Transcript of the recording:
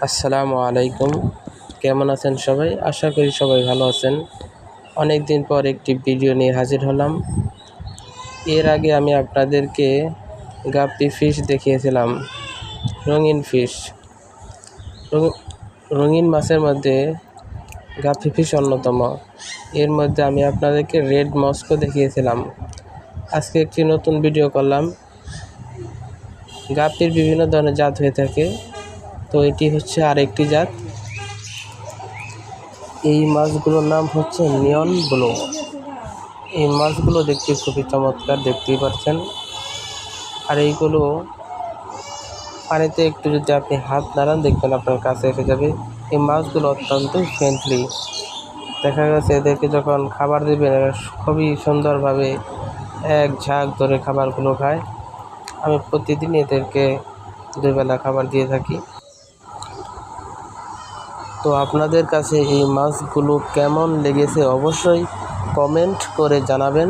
আসসালামু আলাইকুম। কেমন আছেন সবাই? আশা করি সবাই ভালো আছেন। অনেক দিন পর একটি ভিডিও নিয়ে হাজির হলাম। এর আগে আমি আপনাদেরকে গাপ্পি ফিশ দেখিয়েছিলাম, রঙিন ফিশ। রঙ- রঙিন মাছের মধ্যে গাপ্পি ফিশ অন্যতম। এর মধ্যে আমি আপনাদেরকে রেড মস্কো দেখিয়েছিলাম। আজকে একটি নতুন ভিডিও করলাম। গাপ্পির বিভিন্ন ধরনের জাত হয়ে থাকে। তো এটি হচ্ছে আরেকটি জাত। এই মাছগুলোর নাম হচ্ছে নিয়ন ব্লু। এই মাছগুলো দেখতে খুবই চমৎকার, দেখতেই পাচ্ছেন। আর এইগুলো পানিতে একটু যদি আপনি হাত নাড়ান, দেখবেন আপনার কাছে এসে যাবে। এই মাছগুলো অত্যন্ত ফ্রেন্ডলি দেখা গেছে এদেরকে যখন খাবার দেবেন, এরা খুবই সুন্দরভাবে এক ঝাঁক ধরে খাবারগুলো খায়। আমি প্রতিদিন এদেরকে দুবেলা খাবার দিয়ে থাকি। তো আপনাদের কাছে এই মাছগুলো কেমন লেগেছে অবশ্যই কমেন্ট করে জানাবেন।